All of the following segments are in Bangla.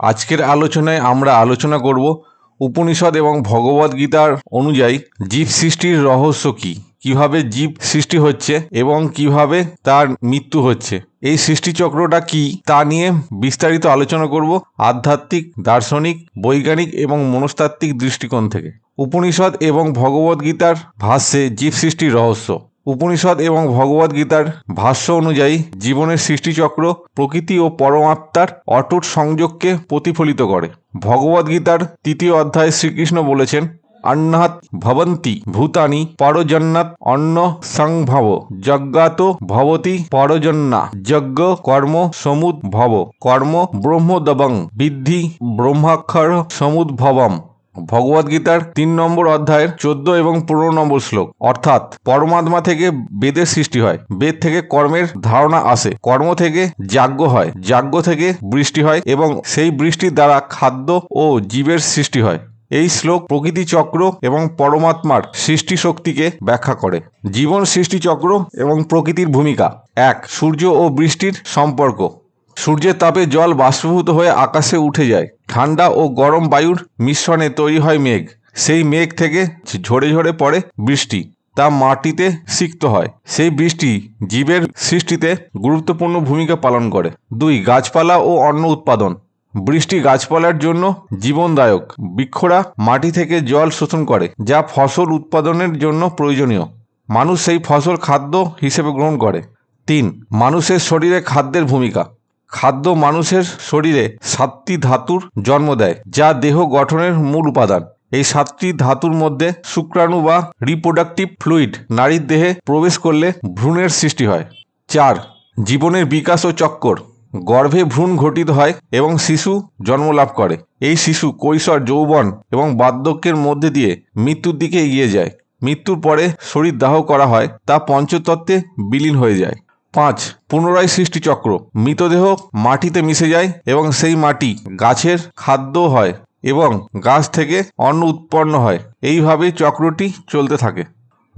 আজকের আলোচনায় আমরা আলোচনা করব উপনিষদ এবং ভগবদ গীতার অনুযায়ী জীব সৃষ্টির রহস্য কী? কীভাবে জীব সৃষ্টি হচ্ছে এবং কীভাবে তার মৃত্যু হচ্ছে? এই সৃষ্টিচক্রটা কি তা নিয়ে বিস্তারিত আলোচনা করব আধ্যাত্মিক, দার্শনিক, বৈজ্ঞানিক এবং মনস্তাত্ত্বিক দৃষ্টিকোণ থেকে। উপনিষদ এবং ভগবদ গীতার ভাষ্যে জীব সৃষ্টির রহস্য। উপনিষদ এবং ভগবদ গীতার ভাষ্য অনুযায়ী জীবনের সৃষ্টিচক্র প্রকৃতি ও পরমাত্মার অটুট সংযোগকে প্রতিফলিত করে। ভগবদ গীতার তৃতীয় অধ্যায়ে শ্রীকৃষ্ণ বলেছেন অন্নাৎ ভবন্তি ভূতানি পরজন্নাৎ অন্ন সংভব। যজ্ঞাত ভবতি পরজন্না। যজ্ঞ কর্ম সমুদ্ভব। কর্ম ব্রহ্মদবং। বিদ্ধি ব্রহ্মাক্ষর সমুদ্ভবম। ভগবদ্গীতার তিন নম্বর অধ্যায়ের চোদ্দ এবং পনেরো নম্বর শ্লোক। অর্থাৎ পরমাত্মা থেকে বেদের সৃষ্টি হয়, বেদ থেকে কর্মের ধারণা আসে। কর্ম থেকে যাজ্ঞ হয়, যাজ্ঞ থেকে বৃষ্টি হয় এবং সেই বৃষ্টির দ্বারা খাদ্য ও জীবের সৃষ্টি হয়। এই শ্লোক প্রকৃতি চক্র এবং পরমাত্মার সৃষ্টি শক্তিকে ব্যাখ্যা করে। জীবন সৃষ্টি চক্র এবং প্রকৃতির ভূমিকা। এক, সূর্য ও বৃষ্টির সম্পর্ক। সূর্যের তাপে জল বাষ্পীভূত হয়ে আকাশে উঠে যায়। ঠান্ডা ও গরম বায়ুর মিশ্রণে তৈরি হয় মেঘ। সেই মেঘ থেকে ঝরে ঝরে পড়ে বৃষ্টি। তা মাটিতে সিক্ত হয়। সেই বৃষ্টি জীবের সৃষ্টিতে গুরুত্বপূর্ণ ভূমিকা পালন করে। দুই, গাছপালা ও অন্ন উৎপাদন। বৃষ্টি গাছপালার জন্য জীবনদায়ক। বৃক্ষরা মাটি থেকে জল শোষণ করে, যা ফসল উৎপাদনের জন্য প্রয়োজনীয়। মানুষ সেই ফসল খাদ্য হিসেবে গ্রহণ করে। তিন, মানুষের শরীরে খাদ্যের ভূমিকা। খাদ্য মানুষের শরীরে সাতটি ধাতুর জন্ম দেয়, যা দেহ গঠনের মূল উপাদান। এই সাতটি ধাতুর মধ্যে শুক্রাণু বা রিপ্রোডাক্টিভ ফ্লুইড, নারীর দেহে প্রবেশ করলে ভ্রূণের সৃষ্টি হয়। চার, জীবনের বিকাশ ও চক্কর। গর্ভে ভ্রূণ ঘটিত হয় এবং শিশু জন্মলাভ করে। এই শিশু কৈশোর, যৌবন এবং বার্ধক্যের মধ্যে দিয়ে মৃত্যুর দিকে এগিয়ে যায়। মৃত্যুর পরে শরীর দাহ করা হয়, তা পঞ্চতত্ত্বে বিলীন হয়ে যায়। পাঁচ, পুনরায় সৃষ্টিচক্র। মৃতদেহ মাটিতে মিশে যায় এবং সেই মাটি গাছের খাদ্য হয় এবং গাছ থেকে অন্ন উৎপন্ন হয়। এইভাবেই চক্রটি চলতে থাকে।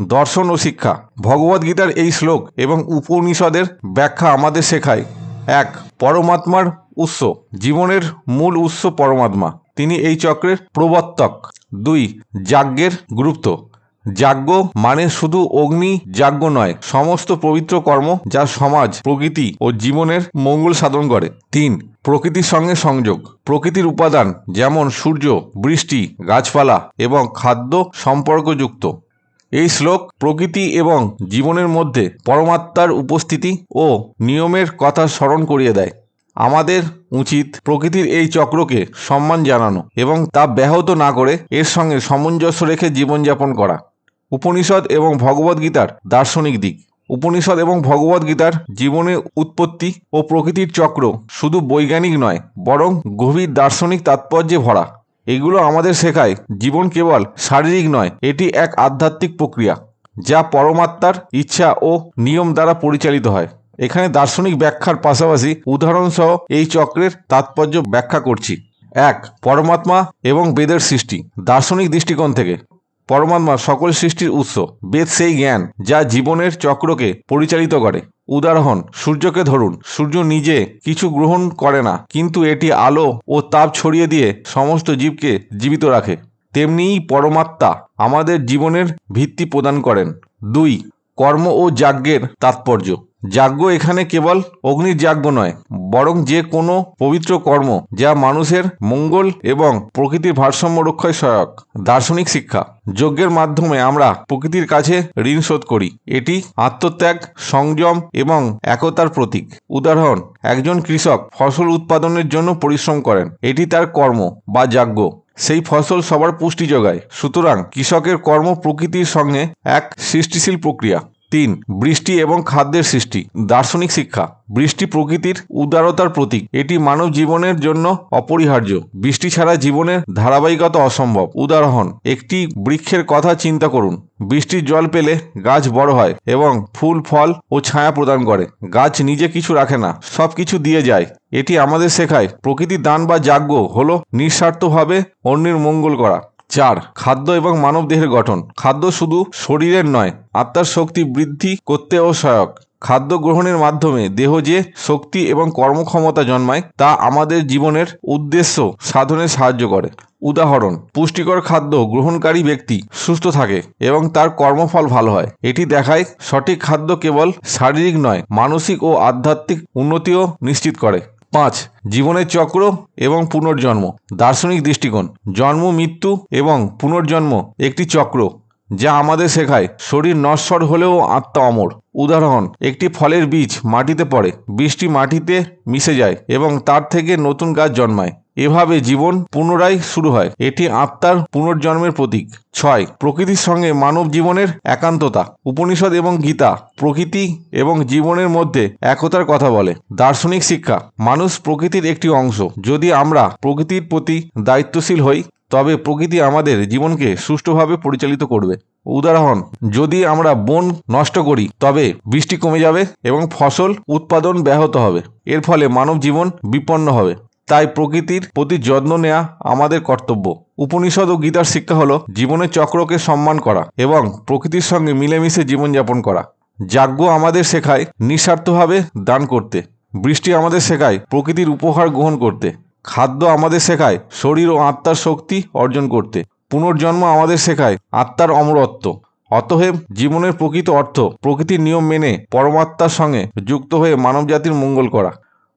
দর্শন ও শিক্ষা। ভগবদ্গীতার এই শ্লোক এবং উপনিষদের ব্যাখ্যা আমাদের শেখায়। এক, পরমাত্মার উৎস। জীবনের মূল উৎস পরমাত্মা। তিনি এই চক্রের প্রবর্তক। দুই, যাজ্ঞের গুরুত্ব। যাজ্ঞ মানে শুধু অগ্নি, যাজ্ঞ নয়, সমস্ত পবিত্র কর্ম যা সমাজ, প্রকৃতি ও জীবনের মঙ্গল সাধন করে। তিন, প্রকৃতির সঙ্গে সংযোগ। প্রকৃতির উপাদান যেমন সূর্য, বৃষ্টি, গাছপালা এবং খাদ্য সম্পর্কযুক্ত। এই শ্লোক প্রকৃতি এবং জীবনের মধ্যে পরমাত্মার উপস্থিতি ও নিয়মের কথা স্মরণ করিয়ে দেয়। আমাদের উচিত প্রকৃতির এই চক্রকে সম্মান জানানো এবং তা ব্যাহত না করে এর সঙ্গে সামঞ্জস্য রেখে জীবনযাপন করা। উপনিষদ এবং ভগবদ্গীতার দার্শনিক দিক। উপনিষদ এবং ভগবদ্গীতার জীবনের উৎপত্তি ও প্রকৃতির চক্র শুধু বৈজ্ঞানিক নয়, বরং গভীর দার্শনিক তাৎপর্যে ভরা। এগুলো আমাদের শেখায় জীবন কেবল শারীরিক নয়, এটি এক আধ্যাত্মিক প্রক্রিয়া, যা পরমাত্মার ইচ্ছা ও নিয়ম দ্বারা পরিচালিত হয়। এখানে দার্শনিক ব্যাখ্যার পাশাপাশি উদাহরণসহ এই চক্রের তাৎপর্য ব্যাখ্যা করছি। এক, পরমাত্মা এবং বেদের সৃষ্টি, দার্শনিক দৃষ্টিকোণ থেকে। পরমাত্মা সকল সৃষ্টির উৎস, বেদ সেই জ্ঞান, যা জীবনের চক্রকে পরিচালিত করে। উদাহরণ, সূর্যকে ধরুন, সূর্য নিজে কিছু গ্রহণ করে না, কিন্তু এটি আলো ও তাপ ছড়িয়ে দিয়ে সমস্ত জীবকে জীবিত রাখে। তেমনিই পরমাত্মা আমাদের জীবনের ভিত্তি প্রদান করেন। দুই, কর্ম ও যাজ্ঞের তাৎপর্য। যাজ্ঞ এখানে কেবল অগ্নির যাজ্ঞ নয়, বরং যে কোনো পবিত্র কর্ম যা মানুষের মঙ্গল এবং প্রকৃতির ভারসাম্য রক্ষায় সহায়ক। দার্শনিক শিক্ষা। যজ্ঞের মাধ্যমে আমরা প্রকৃতির কাছে ঋণ শোধ করি। এটি আত্মত্যাগ, সংযম এবং একতার প্রতীক। উদাহরণ, একজন কৃষক ফসল উৎপাদনের জন্য পরিশ্রম করেন। এটি তার কর্ম বা যাজ্ঞ। সেই ফসল সবার পুষ্টি যোগায়। সুতরাং কৃষকের কর্ম প্রকৃতির সঙ্গে এক সৃষ্টিশীল প্রক্রিয়া। তিন, বৃষ্টি এবং খাদ্যের সৃষ্টি। দার্শনিক শিক্ষা, বৃষ্টি প্রকৃতির উদারতার প্রতীক। এটি মানব জীবনের জন্য অপরিহার্য। বৃষ্টি ছাড়া জীবনের ধারাবাহিকতা অসম্ভব। উদাহরণ, একটি বৃক্ষের কথা চিন্তা করুন। বৃষ্টির জল পেলে গাছ বড় হয় এবং ফুল, ফল ও ছায়া প্রদান করে। গাছ নিজে কিছু রাখে না সব কিছু দিয়ে যায়। এটি আমাদের শেখায় প্রকৃতির দান বা যাজ্ঞ হল নিঃস্বার্থভাবে অন্যের মঙ্গল করা। চার, খাদ্য এবং মানব দেহের গঠন। খাদ্য শুধু শরীরের নয়, আত্মার শক্তি বৃদ্ধি করতেও সহায়ক। খাদ্য গ্রহণের মাধ্যমে দেহ যে শক্তি এবং কর্মক্ষমতা জন্মায়, তা আমাদের জীবনের উদ্দেশ্য সাধনে সাহায্য করে। উদাহরণ, পুষ্টিকর খাদ্য গ্রহণকারী ব্যক্তি সুস্থ থাকে এবং তার কর্মফল ভালো হয়। এটি দেখায় সঠিক খাদ্য কেবল শারীরিক নয়, মানসিক ও আধ্যাত্মিক উন্নতিও নিশ্চিত করে। পাঁচ জীবনের চক্র এবং পুনর্জন্ম। দার্শনিক দৃষ্টিকোণ জন্ম মৃত্যু এবং পুনর্জন্ম একটি চক্র। যা আমাদের শেখায়। শরীর নশ্বর হলেও আত্মা অমর। উদাহরণ, একটি ফলের বীজ মাটিতে পড়ে বীজটি মাটিতে মিশে যায় এবং তার থেকে নতুন গাছ জন্মায়। এভাবে জীবন পুনরায় শুরু হয়। এটি আত্মার পুনর্জন্মের প্রতীক। ছয়, প্রকৃতির সঙ্গে মানব জীবনের একান্ততা। উপনিষদ এবং গীতা প্রকৃতি এবং জীবনের মধ্যে একতার কথা বলে। দার্শনিক শিক্ষা, মানুষ প্রকৃতির একটি অংশ। যদি আমরা প্রকৃতির প্রতি দায়িত্বশীল হই তবে প্রকৃতি আমাদের জীবনকে সুষ্ঠুভাবে পরিচালিত করবে। উদাহরণ, যদি আমরা বন নষ্ট করি, তবে বৃষ্টি কমে যাবে এবং ফসল উৎপাদন ব্যাহত হবে। এর ফলে মানব জীবন বিপন্ন হবে। তাই প্রকৃতির প্রতি যত্ন নেওয়া আমাদের কর্তব্য। উপনিষদ ও গীতার শিক্ষা হলো জীবনের চক্রকে সম্মান করা এবং প্রকৃতির সঙ্গে মিলেমিশে জীবনযাপন করা। যাজ্ঞ আমাদের শেখায় নিঃস্বার্থভাবে দান করতে। বৃষ্টি আমাদের শেখায় প্রকৃতির উপহার গ্রহণ করতে। খাদ্য আমাদের শেখায়, শরীর ও আত্মার শক্তি অর্জন করতে। পুনর্জন্ম আমাদের শেখায় আত্মার অমরত্ব। অতএব জীবনের প্রকৃত অর্থ, প্রকৃতির নিয়ম মেনে পরমাত্মার সঙ্গে যুক্ত হয়ে মানবজাতির মঙ্গল করা।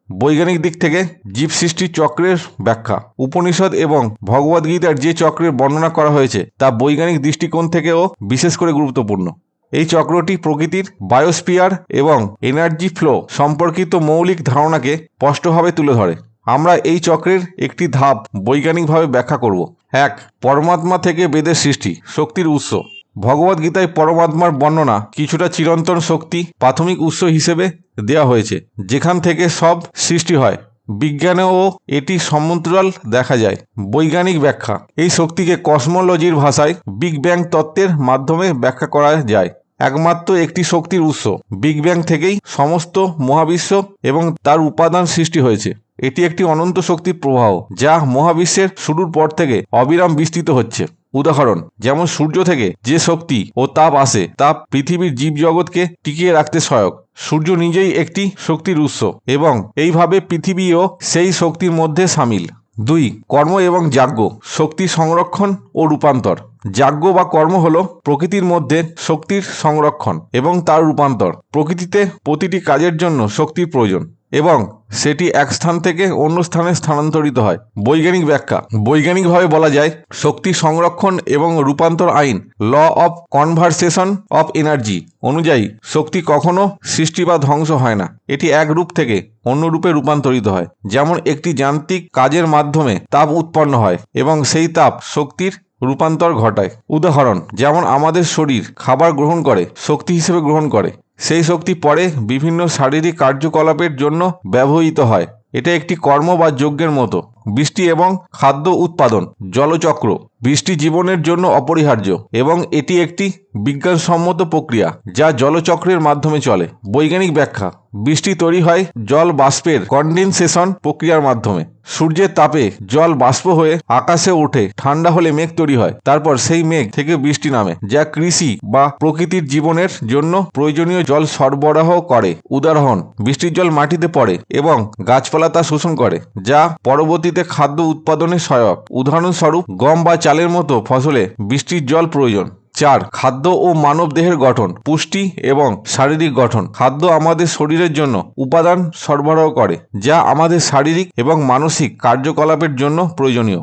বৈজ্ঞানিক দিক থেকে জীব সৃষ্টির চক্রের ব্যাখ্যা। উপনিষদ এবং ভগবদ্গীতার যে চক্রের বর্ণনা করা হয়েছে, তা বৈজ্ঞানিক দৃষ্টিকোণ থেকেও বিশেষ করে গুরুত্বপূর্ণ। এই চক্রটি প্রকৃতির বায়োস্পিয়ার এবং এনার্জি ফ্লো সম্পর্কিত মৌলিক ধারণাকে স্পষ্টভাবে তুলে ধরে। আমরা এই চক্রের একটি ধাপ বৈজ্ঞানিকভাবে ব্যাখ্যা করব। এক, পরমাত্মা থেকে বেদের সৃষ্টি, শক্তির উৎস। ভগবদ্গীতায় পরমাত্মার বর্ণনা কিছুটা চিরন্তন শক্তি, প্রাথমিক উৎস হিসেবে দেওয়া হয়েছে, যেখান থেকে সব সৃষ্টি হয়। বিজ্ঞানেও এটি সমান্তরাল দেখা যায়, বৈজ্ঞানিক ব্যাখ্যা। এই শক্তিকে কসমোলজির ভাষায় বিগ ব্যাং তত্ত্বের মাধ্যমে ব্যাখ্যা করা যায়। একমাত্র একটি শক্তির উৎস, বিগ ব্যাং থেকেই সমস্ত মহাবিশ্ব এবং তার উপাদান সৃষ্টি হয়েছে। এটি একটি অনন্ত শক্তির প্রবাহ, যা মহাবিশ্বের শুরুর পর থেকে অবিরাম বিস্তৃত হচ্ছে। উদাহরণ, যেমন সূর্য থেকে যে শক্তি ও তাপ আসে, তা পৃথিবীর জীবজগৎকে টিকিয়ে রাখতে সহায়ক। সূর্য নিজেই একটি শক্তির উৎস এবং এইভাবে পৃথিবীও সেই শক্তির মধ্যে সামিল। দুই, কর্ম এবং যাজ্ঞ, শক্তি সংরক্ষণ ও রূপান্তর। যাজ্ঞ বা কর্ম হল প্রকৃতির মধ্যে শক্তির সংরক্ষণ এবং তার রূপান্তর। প্রকৃতিতে প্রতিটি কাজের জন্য শক্তির প্রয়োজন। এবং সেটি এক স্থান থেকে অন্য স্থানে স্থানান্তরিত হয়। বৈজ্ঞানিক ব্যাখ্যা। বৈজ্ঞানিকভাবে বলা যায়, শক্তি সংরক্ষণ এবং রূপান্তর আইন, law of conversation of energy অনুযায়ী শক্তি কখনো সৃষ্টি বা ধ্বংস হয় না। এটি এক রূপ থেকে অন্য রূপে রূপান্তরিত হয়। যেমন একটি যান্ত্রিক কাজের মাধ্যমে তাপ উৎপন্ন হয় এবং সেই তাপ শক্তির রূপান্তর ঘটায়। উদাহরণ, যেমন আমাদের শরীর খাবার গ্রহণ করে, শক্তি হিসেবে গ্রহণ করে। সেই শক্তি পরে বিভিন্ন শারীরিক কার্যকলাপের জন্য ব্যবহৃত হয়। এটা একটি কর্ম বা যজ্ঞের মতো। বৃষ্টি এবং খাদ্য উৎপাদন, জলচক্র, বৃষ্টি জীবনের জন্য অপরিহার্য এবং এটি একটি বিজ্ঞানসম্মত প্রক্রিয়া যা জলচক্রের মাধ্যমে চলে। বৈজ্ঞানিক ব্যাখ্যা, বৃষ্টি তৈরি হয় জল বাষ্পের কন্ডেনসেশন প্রক্রিয়ার মাধ্যমে। সূর্যের তাপে জল বাষ্প হয়ে আকাশে ওঠে ঠান্ডা হলে মেঘ তৈরি হয়। তারপর সেই মেঘ থেকে বৃষ্টি নামে, যা কৃষি বা প্রকৃতির জীবনের জন্য প্রয়োজনীয় জল সরবরাহ করে। উদাহরণ, বৃষ্টির জল মাটিতে পড়ে এবং গাছপালা তা শোষণ করে, যা পরবর্তীতে খাদ্য উৎপাদনে সহায়ক। উদাহরণস্বরূপ, গম বা চালের মতো ফসলে বৃষ্টির জল প্রয়োজন। চার, খাদ্য ও মানব দেহের গঠন, পুষ্টি এবং শারীরিক গঠন। খাদ্য আমাদের শরীরের জন্য উপাদান সরবরাহ করে, যা আমাদের শারীরিক এবং মানসিক কার্যকলাপের জন্য প্রয়োজনীয়।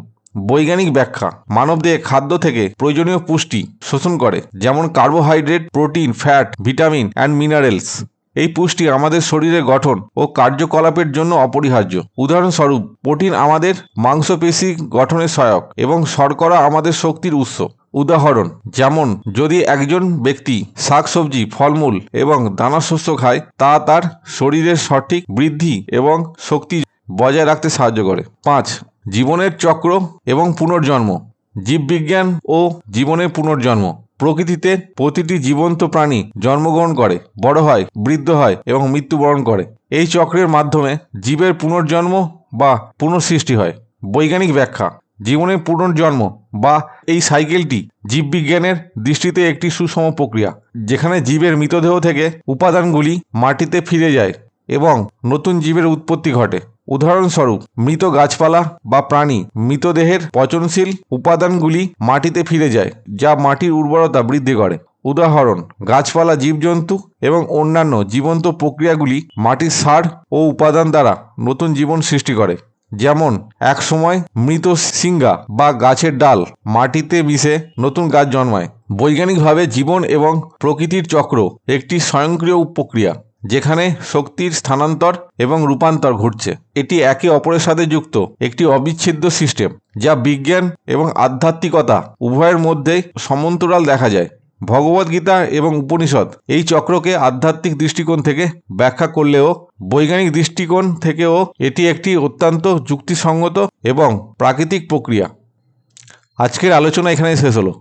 বৈজ্ঞানিক ব্যাখ্যা মানবদেহে খাদ্য থেকে প্রয়োজনীয় পুষ্টি শোষণ করে, যেমন carbohydrate, protein, fat, vitamin, and minerals. এই পুষ্টি আমাদের শরীরের গঠন ও কার্যকলাপের জন্য অপরিহার্য। উদাহরণস্বরূপ, প্রোটিন আমাদের মাংসপেশি গঠনের সহায়ক এবং শর্করা আমাদের শক্তির উৎস। উদাহরণ, যেমন, যদি একজন ব্যক্তি শাকসবজি, ফলমূল এবং দানাশস্য খায়, তা তার শরীরের সঠিক বৃদ্ধি এবং শক্তি বজায় রাখতে সাহায্য করে। পাঁচ, জীবনের চক্র এবং পুনর্জন্ম। জীববিজ্ঞান ও জীবনের পুনর্জন্ম। প্রকৃতিতে প্রতিটি জীবন্ত প্রাণী জন্মগ্রহণ করে, বড় হয়, বৃদ্ধ হয় এবং মৃত্যুবরণ করে। এই চক্রের মাধ্যমে জীবের পুনর্জন্ম বা পুনঃসৃষ্টি হয়। বৈজ্ঞানিক ব্যাখ্যা, জীবনের পুনর্জন্ম বা এই সাইকেলটি জীববিজ্ঞানের দৃষ্টিতে একটি সুষম প্রক্রিয়া, যেখানে জীবের মৃতদেহ থেকে উপাদানগুলি মাটিতে ফিরে যায়। এবং নতুন জীবের উৎপত্তি ঘটে। উদাহরণস্বরূপ, মৃত গাছপালা বা প্রাণী মৃতদেহের পচনশীল উপাদানগুলি মাটিতে ফিরে যায়, যা মাটির উর্বরতা বৃদ্ধি করে। উদাহরণ, গাছপালা জীবজন্তু এবং অন্যান্য জীবন্ত প্রক্রিয়াগুলি মাটির সার ও উপাদান দ্বারা নতুন জীবন সৃষ্টি করে। যেমন এক সময় মৃত সিঙ্গা বা গাছের ডাল মাটিতে মিশে নতুন গাছ জন্মায়। বৈজ্ঞানিকভাবে জীবন এবং প্রকৃতির চক্র একটি স্বয়ংক্রিয় প্রক্রিয়া। যেখানে শক্তির স্থানান্তর এবং রূপান্তর ঘটছে। এটি একে অপরের সাথে যুক্ত একটি অবিচ্ছেদ্য সিস্টেম, যা বিজ্ঞান এবং আধ্যাত্মিকতা উভয়ের মধ্যেই সমান্তরাল দেখা যায়। ভগবদ্গীতা এবং উপনিষদ এই চক্রকে আধ্যাত্মিক দৃষ্টিকোণ থেকে ব্যাখ্যা করলেও, বৈজ্ঞানিক দৃষ্টিকোণ থেকেও এটি একটি অত্যন্ত যুক্তিসঙ্গত এবং প্রাকৃতিক প্রক্রিয়া। আজকের আলোচনা এখানেই শেষ হলো।